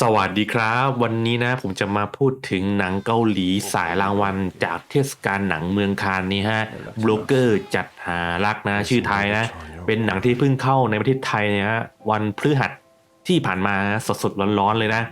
สวัสดีครับ วันนี้นะผมจะมาพูดถึงหนังเกาหลีสายรางวัลจากเทศกาลหนังเมืองคานนี้ฮะบล็อกเกอร์จัดหารักนะ ชื่อไทยนะ เป็นหนังที่เพิ่งเข้าในประเทศไทยเนี่ยฮะวันพฤหัสที่ผ่านมาสดสดๆร้อนๆเลยนะ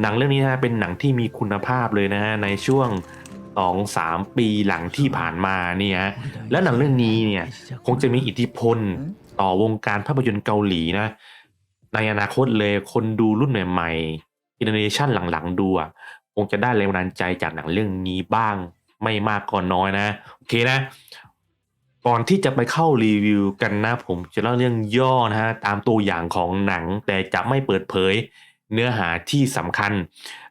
หนังเรื่องนี้นะเป็นหนังที่มีคุณภาพเลยนะฮะในช่วงสองสามปีหลังที่ผ่านมาเนี่ยฮะและหนังเรื่องนี้เนี่ยคงจะมีอิทธิพลต่อวงการภาพยนตร์เกาหลีนะ ในอนาคตเลยคนดูรุ่นใหม่ๆอินเนอชันหลังๆ ดูอะคงจะได้แรงบันดาลใจจากหนังเรื่องนี้บ้าง ไม่มากก็น้อยนะ โอเคนะ ก่อนที่จะไปเข้ารีวิวกันนะ ผมจะเล่าเรื่องย่อนะฮะ ตามตัวอย่างของหนังแต่จะไม่เปิดเผยเนื้อหาที่สำคัญ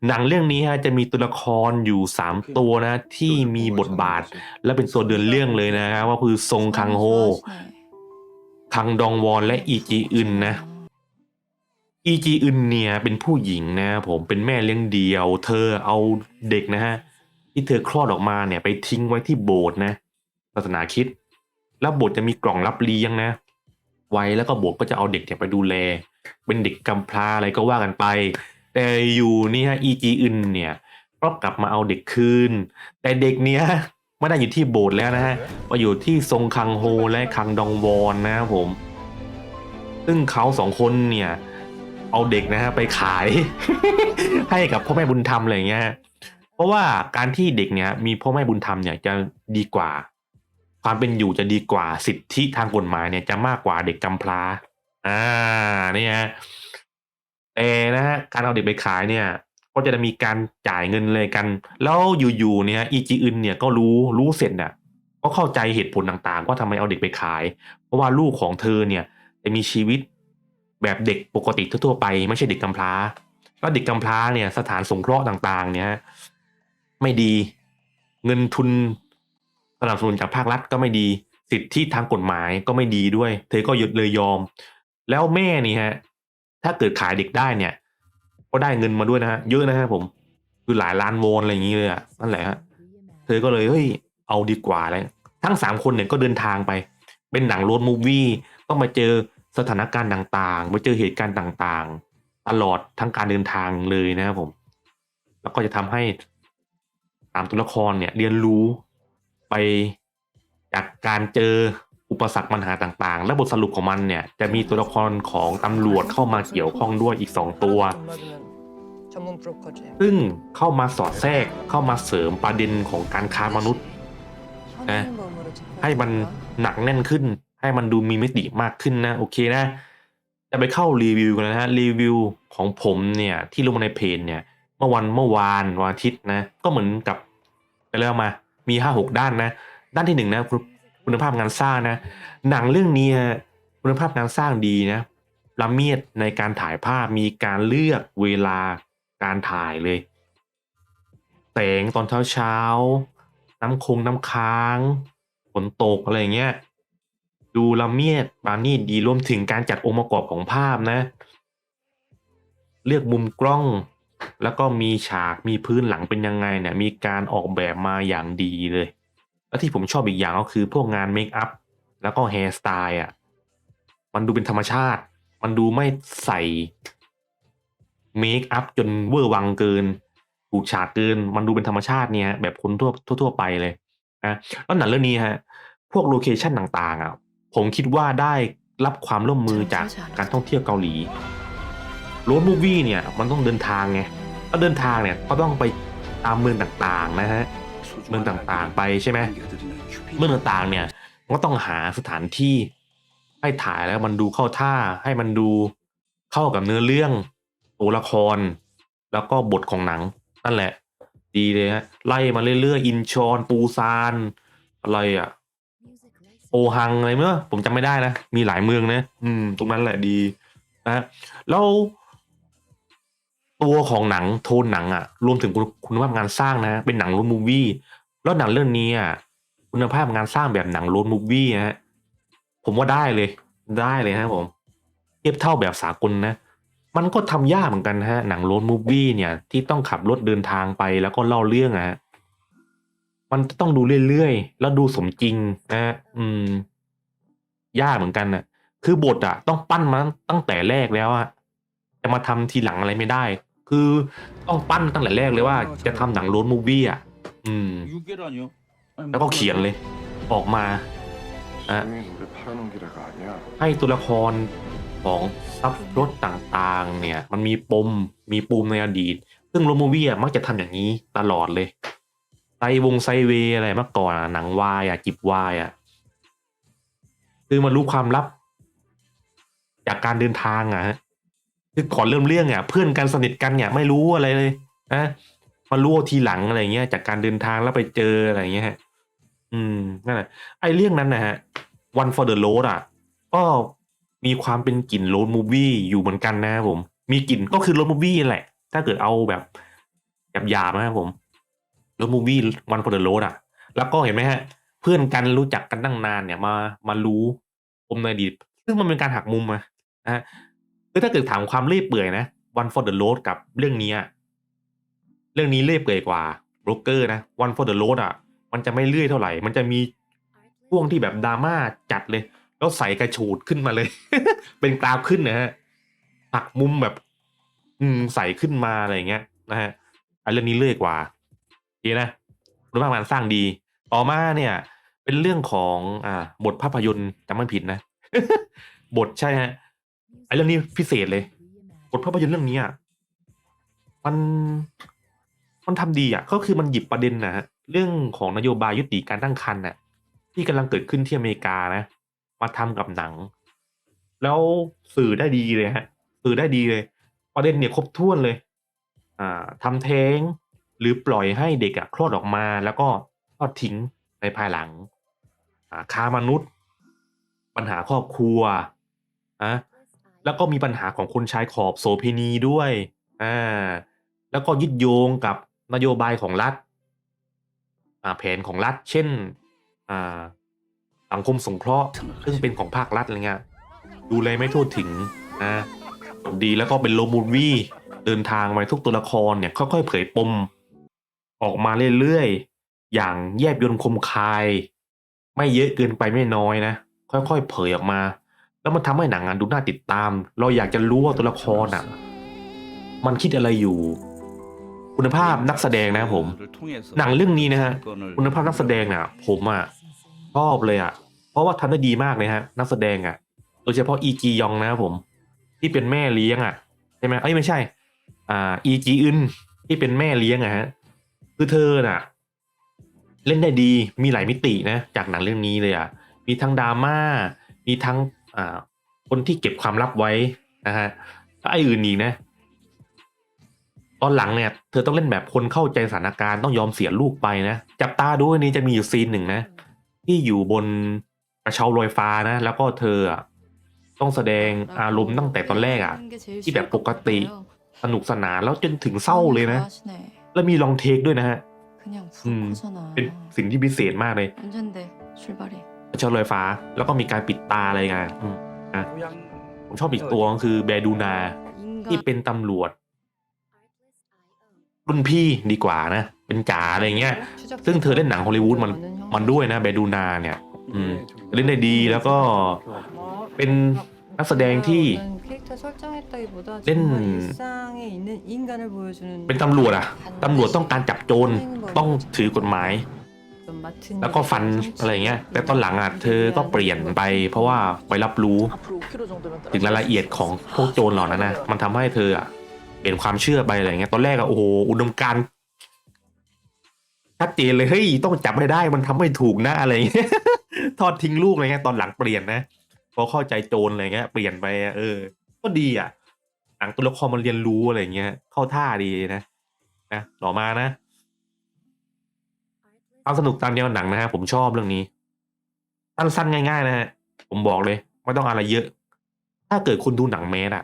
หนังเรื่องนี้ฮะจะมีตัวละครอยู่ 3 ตัวนะ ที่มีบทบาท และเป็นตัวเดินเรื่องเลยนะฮะว่าคือซงคังโฮ คังดองวอนและอีจีอึนนะ อีจีอึนเนี่ยเป็นผู้หญิงนะผมเป็นแม่เลี้ยงเดี่ยว เธอเอาเด็กนะฮะที่เธอคลอดออกมาเนี่ยไปทิ้งไว้ที่โบสถ์นะศาสนาคิด แล้วโบสถ์จะมีกล่องรับเลี้ยงนะ ไว้แล้วก็โบสถ์ก็จะเอาเด็กเนี่ยไปดูแล เป็นเด็กกำพร้าอะไรก็ว่ากันไป แต่อยู่นี่ฮะอีจีอึนเนี่ยก็กลับมาเอาเด็กคืน แต่เด็กเนี้ยไม่ได้อยู่ที่โบสถ์แล้วนะฮะมาอยู่ที่ซงคังโฮและคังดองวอนนะครับผม ซึ่งเขาสองคนเนี่ย เอาเด็กนะฮะไปขาย ให้กับพ่อแม่บุญธรรมอะไรอย่างเงี้ยเพราะว่าการที่เด็กเนี่ยมีพ่อแม่บุญธรรมเนี่ยจะดีกว่า ความเป็นอยู่จะดีกว่าสิทธิทางกฎหมายเนี่ยจะมากกว่าเด็กกำพร้า อ่าเนี่ยฮะแต่นะฮะการเอาเด็กไปขายเนี่ย ก็จะมีการจ่ายเงินเลยกัน แล้วอยู่ๆเนี่ยอีจีอึนเนี่ยก็รู้รู้เสร็จน่ะก็เข้าใจเหตุผลต่างๆ ว่าทำไมเอาเด็กไปขาย เพราะว่าลูกของเธอเนี่ยจะมีชีวิต แบบเด็กปกติทั่วไป ไม่ใช่เด็กกำพร้า แล้วเด็กกำพร้าเนี่ยสถานสงเคราะห์ต่างๆ เนี่ยไม่ดีเงินทุนสนับสนุนจากภาครัฐก็ไม่ดี สิทธิทางกฎหมายก็ไม่ดีด้วย เธอก็ยดเลยยอม แล้วแม่นี่ฮะ ถ้าเกิดขายเด็กได้เนี่ย ก็ได้เงินมาด้วยนะฮะเยอะนะฮะผม คือหลายล้านโวอนอะไรอย่างนี้เลยอะนั่นแหละฮะเธอก็เลยเฮ้ยเอาดีกว่าเลยทั้งสามคนเนี่ยก็เดินทางไป เป็นหนังโรดมูฟวี่ต้องมาเจอ สถานการณ์ต่างๆมาเจอเหตุการณ์ต่างๆ ตลอดทั้งการเดินทางเลยนะครับผม แล้วก็จะทำให้ตามตัวละครเนี่ยเรียนรู้ไปจากการเจออุปสรรคปัญหาต่างๆ และบทสรุปของมันเนี่ย จะมีตัวละครของตำรวจเข้ามาเกี่ยวข้องด้วยอีกสองตัว ซึ่งเข้ามาสอดแทรกเข้ามาเสริมประเด็นของการค้ามนุษย์นะให้มันหนักแน่นขึ้น ให้มันดูมีมิติมากขึ้นนะโอเคนะ จะไปเข้ารีวิวกันนะฮะรีวิวของผมเนี่ยที่ลงมาในเพจเนี่ย เมื่อวันเมื่อวานวันอาทิตย์นะ ก็เหมือนกับไปแล้วมามีห้าหกด้านนะ ด้านที่หนึ่งนะคุณคุณภาพงานสร้างนะ หนังเรื่องนี้คุณภาพงานสร้างดีนะละเมียดในการถ่ายภาพมีการเลือกเวลาการถ่ายเลยแสงตอนเช้าเช้าน้ำคงน้ำค้างฝนตกอะไรอย่างเงี้ย ดูละเมียดปราณีตดีรวมถึงการจัดองค์ประกอบของภาพนะ เลือกมุมกล้อง แล้วก็มีฉากมีพื้นหลังเป็นยังไงเนี่ยมีการออกแบบมาอย่างดีเลย แล้วที่ผมชอบอีกอย่างก็คือพวกงานเมคอัพแล้วก็แฮร์สไตล์อะมันดูเป็นธรรมชาติ มันดูไม่ใส่เมคอัพจนเวอร์วังเกินถูกฉากเกิน มันดูเป็นธรรมชาติเนี่ยแบบคนทั่วทั่วไปเลยนะแล้วหนังเรื่องนี้ฮะพวกโลเคชันต่างๆอะ ผมคิดว่าได้รับความร่วมมือจากการท่องเที่ยวเกาหลีโรดมูวี่เนี่ยมันต้องเดินทางไงถ้าเดินทางเนี่ยก็ต้องไปตามเมืองต่างๆนะฮะเมืองต่างๆไปใช่ไหมเมืองต่างๆเนี่ยมันก็ต้องหาสถานที่ให้ถ่ายแล้วมันดูเข้าท่าให้มันดูเข้ากับเนื้อเรื่องตัวละคร แล้วก็บทของหนัง นั่นแหละ ดีเลยฮะไล่มาเรื่อยๆ อินชอน ปูซาน อะไรอะ โอฮังอะไรเมื่อผมจำไม่ได้นะ มีหลายเมืองนะ อืม ตรงนั้นแหละดีนะแล้วตัวของหนังโทนหนังอะรวมถึงคุณคุณภาพงานสร้างนะ เป็นหนังโรดมูฟวี่ แล้วหนังเรื่องนี้อะคุณภาพงานสร้างแบบหนังโรดมูฟวี่ฮะ ผมว่าได้เลย ได้เลยฮะผม เทียบเท่าแบบสากลนะ มันก็ทำยากเหมือนกันฮะ หนังโรดมูฟวี่เนี่ย ที่ต้องขับรถเดินทางไปแล้วก็เล่าเรื่องอะฮะ มันต้องดูเรื่อยๆ แล้วดูสมจริงนะอืม ยากเหมือนกันนะคือบทอะต้องปั้นมาตั้งแต่แรกแล้วอะจะมาทำทีหลังอะไรไม่ได้ คือต้องปั้นตั้งแต่แรกเลยว่า จะทำหนังโรนมูวี่อะอืม แล้วก็เขียนเลย ออกมาอะให้ตัวละครของซับรถต่างๆ เนี่ย มันมีปมมีปูมในอดีต ซึ่งโรมูวี่ะมักจะทำอย่างนี้ตลอดเลย ไซวงไซเวอะไรเมื่อก่อนหนังวายอะจิบวายอะคือมันรู้ความลับ จากการเดินทางอะฮะคือก่อนเริ่มเรื่องอะเพื่อนกันสนิทกันเนี่ยไม่รู้อะไรเลยนะมารู้ทีหลังอะไรเงี้ย จากการเดินทางแล้วไปเจออะไรเงี้ยฮะอืมนั่นแหละไอ้เรื่องนั้นนะฮะ One for the Road อะ ก็มีความเป็นกลิ่นโรดมูฟวี่อยู่เหมือนกันนะผม มีกลิ่นก็คือโรดมูฟวี่แหละ ถ้าเกิดเอาแบบหยาบๆนะครับผม รดมูฟวี่ One for the Road อะ แล้วก็เห็นไหมฮะ เพื่อนกันรู้จักกันตั้งนานเนี่ยมามารู้ปมในอดีตซึ่งมันเป็นการหักมุมอะนะฮะคือถ้าเกิดถามความเล่ยเปื่อยนะ One for the Road กับเรื่องนี้อะเรื่องนี้เล่ยเปื่อยกว่าโบรกเกอร์นะ One for the Road อะ มันจะไม่เลื่อยเท่าไหร่ มันจะมีช่วงที่แบบดราม่าจัดเลย แล้วใส่กระฉูดขึ้นมาเลย เป็นกราฟขึ้นนะฮะหักมุมแบบ อืมใส่ขึ้นมาอะไรอย่างเงี้ยนะฮะอันเรื่องนี้เลื่อยกว่า ดีนะคุณภาพงานสร้างดี ต่อมาเนี่ย เป็นเรื่องของอ่าบทภาพยนตร์จำไม่ผิดนะ บทใช่ฮะไอเรื่องนี้พิเศษเลย บทภาพยนตร์เรื่องนี้อะมันมันทำดีอะก็คือมันหยิบประเด็นนะฮะเรื่องของนโยบายยุติการตั้งครรภ์น่ะที่กำลังเกิดขึ้นที่อเมริกานะ มาทำกับหนัง แล้วสื่อได้ดีเลยฮะ สื่อได้ดีเลย ประเด็นเนี่ยครบถ้วนเลย อ่าทำแท้ง หรือปล่อยให้เด็กอะคลอดออกมาแล้วก็ทอดทิ้งในภายหลังค้ามนุษย์ ปัญหาครอบครัวอะแล้วก็มีปัญหาของคนชายขอบโสเภณีด้วยอ่าแล้วก็ยึดโยงกับนโยบายของรัฐอ่าแผนของรัฐ เช่นอ่าสังคมสงเคราะห์ซึ่งเป็นของภาครัฐอะไรเงี้ยดูแลไม่ทั่วถึงนะดีแล้วก็เป็นโลมูวี่เดินทางไปทุกตัวละครเนี่ยค่อยๆเผยปม ออกมาเรื่อยๆ อย่างแยบยนต์คมคาย ไม่เยอะเกินไปไม่น้อยนะ ค่อยๆ เผยออกมา แล้วมันทำให้หนังอะดูน่าติดตาม เราอยากจะรู้ว่าตัวละครอะ มันคิดอะไรอยู่ คุณภาพนักแสดงนะครับผม หนังเรื่องนี้นะฮะ คุณภาพนักแสดงน่ะ ผมอะชอบเลยอะ เพราะว่าทำได้ดีมากเลยฮะ นักแสดงอะ โดยเฉพาะอีจียองนะครับผม ที่เป็นแม่เลี้ยงอะใช่ไหมเอ้ยไม่ใช่ อ่า อีจีอึนที่เป็นแม่เลี้ยงอะฮะ คือเธอน่ะ เล่นได้ดีมีหลายมิตินะ จากหนังเรื่องนี้เลยอะมีทั้งดราม่ามีทั้งอ่าคนที่เก็บความลับไว้นะฮะแล้วไอ้อื่นอีกนะ ตอนหลังเนี่ย เธอต้องเล่นแบบคนเข้าใจสถานการณ์ต้องยอมเสียลูกไปนะ จับตาดูอันนี้จะมีอยู่ซีนหนึ่งนะ ที่อยู่บนกระเช้าลอยฟ้านะ แล้วก็เธออะต้องแสดงอารมณ์ตั้งแต่ตอนแรกอะที่แบบปกติสนุกสนานแล้วจนถึงเศร้าเลยนะ แล้วมีลองเทคด้วยนะฮะ 음, 음, เป็นสิ่งที่พิเศษมากเลย 언젠데 출발해. กระเช้าลอยฟ้า แล้วก็มีการปิดตาอะไรกันอืม ผมชอบอีกตัวก็คือแบดูนา ที่ 인간 เป็นตำรวจ รุ่นพี่ดีกว่านะ เป็นจ๋าอะไรเงี้ย ซึ่งเธอเล่นหนังฮอลลีวูดมันมันด้วยนะแบดูนาเนี่ย อืม เล่นได้ดีแล้วก็ เป็นนักแสดงที่ 캐 릭터 설정했다기보다 는- 정말 일상에 있는 인간을 보여주는 เป็นตำรวจอะตำรวจต้องการจับโจร ต้องถือกฎหมาย 어떤 맡은 แล้วก็ฟัน 일을 อะไรเงี้ย แต่ตอนหลังอ่ะเธอก็เปลี่ยนไป เพราะว่าไปรับรู้ 앞으로 5km 정도면 ถึงรายละเอียดของพวกโจรเหล่านั้นนะ มันทำให้เธออ่ะเปลี่ยนความเชื่อไปอะไรเงี้ย ตอนแรกอ่ะโอ้โห อุดมการณ์ชัดเจนเลย เฮ้ย ต้องจับให้ได้ มันทำไม่ถูกนะอะไรเงี้ย ทอดทิ้งลูกอะไรเงี้ย ตอนหลังเปลี่ยนนะ พอเข้าใจโจรอะไรเงี้ย เปลี่ยนไปอะเออ ก็ดีอะหนังตัวละครมันเรียนรู้อะไรเงี้ย เข้าท่าดีนะนะต่อมานะความสนุกตามแนวหนังนะฮะผมชอบเรื่องนี้สั้นๆง่าย ๆ นะฮะผมบอกเลยไม่ต้องอะไรเยอะ ถ้าเกิดคุณดูหนังแมสอะ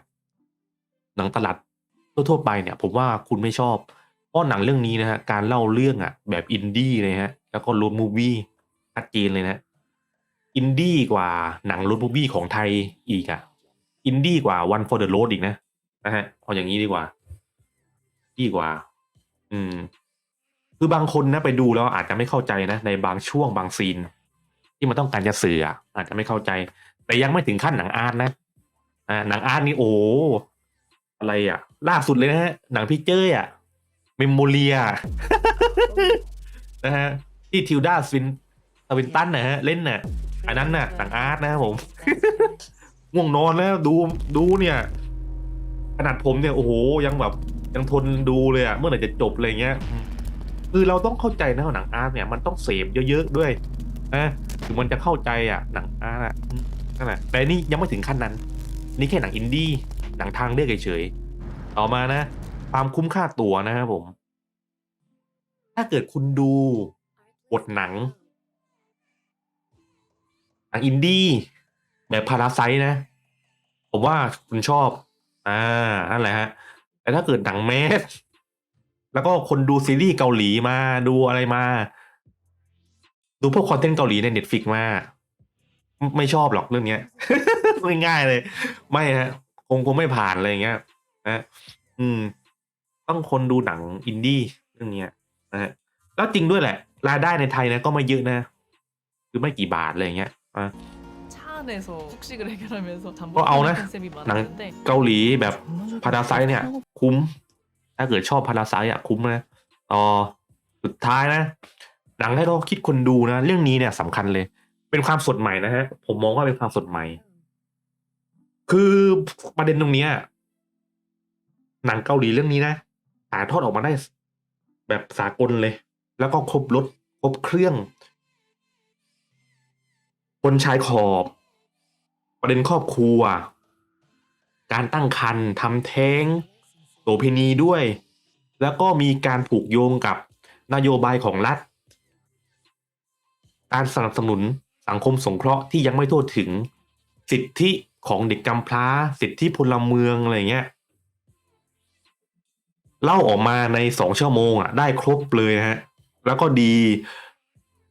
หนังตลาดทั่วๆไปเนี่ย ผมว่าคุณไม่ชอบเพราะหนังเรื่องนี้นะฮะการเล่าเรื่องอะแบบอินดี้เลยฮะ แล้วก็รถมูฟวี่ชัดเจนเลยนะอินดี้กว่าหนังรถมูฟวี่ของไทยอีกอะ อินดี้กว่า One for the Road อีกนะนะฮะเอาอย่างนี้ดีกว่า ดีกว่า อืม คือบางคนนะไปดูแล้วอาจจะไม่เข้าใจนะ ในบางช่วงบางซีน ที่มันต้องการจะสื่ออาจจะไม่เข้าใจ แต่ยังไม่ถึงขั้นหนังอาร์ตนะอ่าหนังอาร์ตนี่โอ้อะไรอะ ล่าสุดเลยนะฮะ หนังพี่เจ้ยอะเมมโมเรียนะฮะที่ทิวดาสวินสวินตันนะฮะ เล่นน่ะ อันนั้นน่ะหนังอาร์ตนะครับผม ง่วงนอนแล้วดูดูเนี่ย ขนาดผมเนี่ยโอ้โหยังแบบยังทนดูเลยอะเมื่อไหร่จะจบอะไรเงี้ยคือเราต้องเข้าใจนะว่าหนังอาร์ตเนี่ยมันต้องเสพเยอะๆด้วยนะถึงมันจะเข้าใจอะหนังอาร์ตอะนั่นแหละแต่นี่ยังไม่ถึงขั้นนั้น นี่แค่หนังอินดี้หนังทางเลือกเฉยๆต่อมานะ ความคุ้มค่าตั๋วนะครับผม ถ้าเกิดคุณดูบทหนังหนังอินดี้ แบบพาราไซนะ ผมว่าคุณชอบ อ่านั่นแหละฮะ แต่ถ้าเกิดหนังแมสแล้วก็คนดูซีรีส์เกาหลีมาดูอะไรมา ดูพวกคอนเทนต์เกาหลีในเน็ตฟิกมา ไม่ชอบหรอกเรื่องเนี้ยง่ายเลย ไม่ฮะ คงคงไม่ผ่านอะไรอย่างเงี้ยนะอืม ต้องคนดูหนังอินดี้เรื่องเนี้ยนะฮะแล้วจริงด้วยแหละ รายได้ในไทยนะก็ไม่เยอะนะ คือไม่กี่บาทอะไรอย่างเงี้ยอะ 안에서 숙식을 해결하면서 잠복 어, 아오네? 컨셉이 난- 많았는데 เกาหลีแบบพาราไซเนี่ย คุ้ม ถ้าเกิดชอบพาราไซอ่ะคุ้มนะต่อสุดท้ายนะ หนังให้เราคิดคนดูนะ เรื่องนี้เนี่ยสำคัญเลย เป็นความสดใหม่นะฮะ ผมมองว่าเป็นความสดใหม่ คือประเด็นตรงเนี้ย หนังเกาหลีเรื่องนี้นะถ่ายทอดออกมาได้ แบบสากลเลย แล้วก็ครบรถครบเครื่อง คนชายขอบ ประเด็นครอบครัว การตั้งครรภ์ทำแท้งโสเภณีด้วย แล้วก็มีการผูกโยงกับนโยบายของรัฐ การสนับสนุนสังคมสงเคราะห์ที่ยังไม่ทั่วถึง สิทธิของเด็กกำพร้า สิทธิพลเมืองอะไรเงี้ยเล่าออกมาในสองชั่วโมงอะได้ครบเลยนะฮะ แล้วก็ดี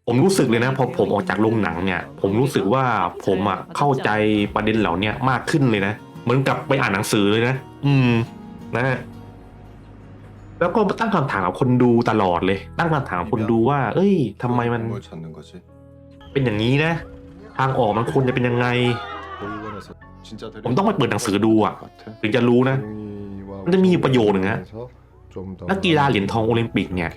ผมรู้สึกเลยนะพอผมออกจากโรงหนังเนี่ย ผมรู้สึกว่าผมอ่ะเข้าใจประเด็นเหล่าเนี้ยมากขึ้นเลยนะ เหมือนกับไปอ่านหนังสือเลยนะ อืม นะฮะ แล้วก็ตั้งคำถามกับคนดูตลอดเลย ตั้งคำถามกับคนดูว่า เอ้ยทำไมมัน 뭘 찾는 거지? เป็นอย่างนี้นะ ทางออกมันควรจะเป็นยังไง 볼리원에서 진짜 ผมต้องไปเปิดหนังสือดูอ่ะ ถึงจะรู้นะ มันจะมีอยู่ประโยคหนึ่งฮะ นักกีฬาเหรียญทองโอลิมปิกเนี่ย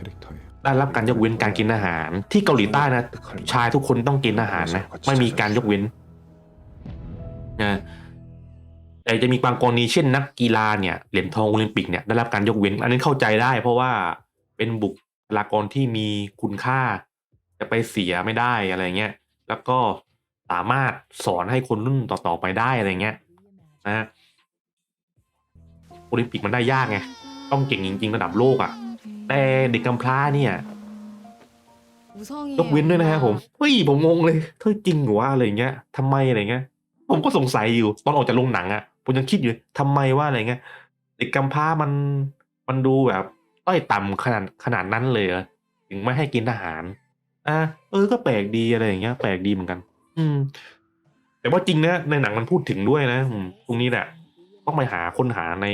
ได้รับการยกเว้นการกินอาหาร ที่เกาหลีใต้นะ ชายทุกคนต้องกินอาหารนะไม่มีการยกเว้นนะแต่จะมีบางกรณีเช่นนักกีฬาเนี่ยเหรียญทองโอลิมปิกเนี่ยได้รับการยกเว้น อันนี้เข้าใจได้ เพราะว่าเป็นบุคลากรที่มีคุณค่า จะไปเสียไม่ได้อะไรเงี้ยแล้วก็สามารถสอนให้คนรุ่นต่อๆไปได้อะไรเงี้ยนะโอลิมปิกมันได้ยากไงต้องเก่งจริงๆระดับโลกอะ่ะ แต่เด็กกำพร้าเนี่ยยกเวินด้วยนะฮะผมเฮ้ยผมงงเลยเธอจริงหรือว่าอะไรเงี้ยทำไมอะไรเงี้ย ผมก็สงสัยอยู่ตอนออกจากโรงหนังอะผมยังคิดอยู่ทำไมว่าอะไรเงี้ยเด็กกำพร้ามันมันดูแบบต้อยต่ำขนาดขนาดนั้นเลยถึงไม่ให้กินอาหาร อะเออก็แปลกดีอะไรอย่างเงี้ย แปลกดีเหมือนกัน อืม แต่ว่าจริงนะในหนังมันพูดถึงด้วยนะตรงนี้แหละต้องไปหาค้นหาใน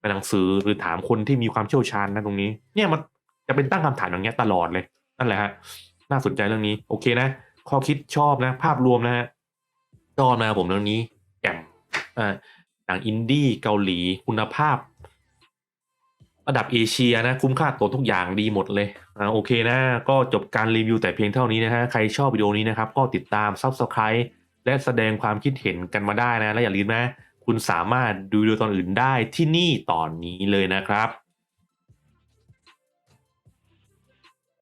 ในหนังสือหรือถามคนที่มีความเชี่ยวชาญนะตรงนี้ เนี่ยมันจะเป็นตั้งคำถามอย่างเงี้ยตลอดเลยนั่นแหละฮะน่าสนใจเรื่องนี้ โอเคนะข้อคิดชอบนะ ภาพรวมนะฮะชอบนะผมเรื่องนี้แจ่มอ่าหนังอินดี้เกาหลีคุณภาพระดับเอเชียนะคุ้มค่าตัวทุกอย่างดีหมดเลยอ่าโอเคนะ ก็จบการรีวิวแต่เพียงเท่านี้นะฮะใครชอบวิดีโอนี้นะครับ ก็ติดตาม Subscribe และแสดงความคิดเห็นกันมาได้นะ และอย่าลืมนะ คุณสามารถดูดูตอนอื่นได้ที่นี่ตอนนี้เลยนะครับ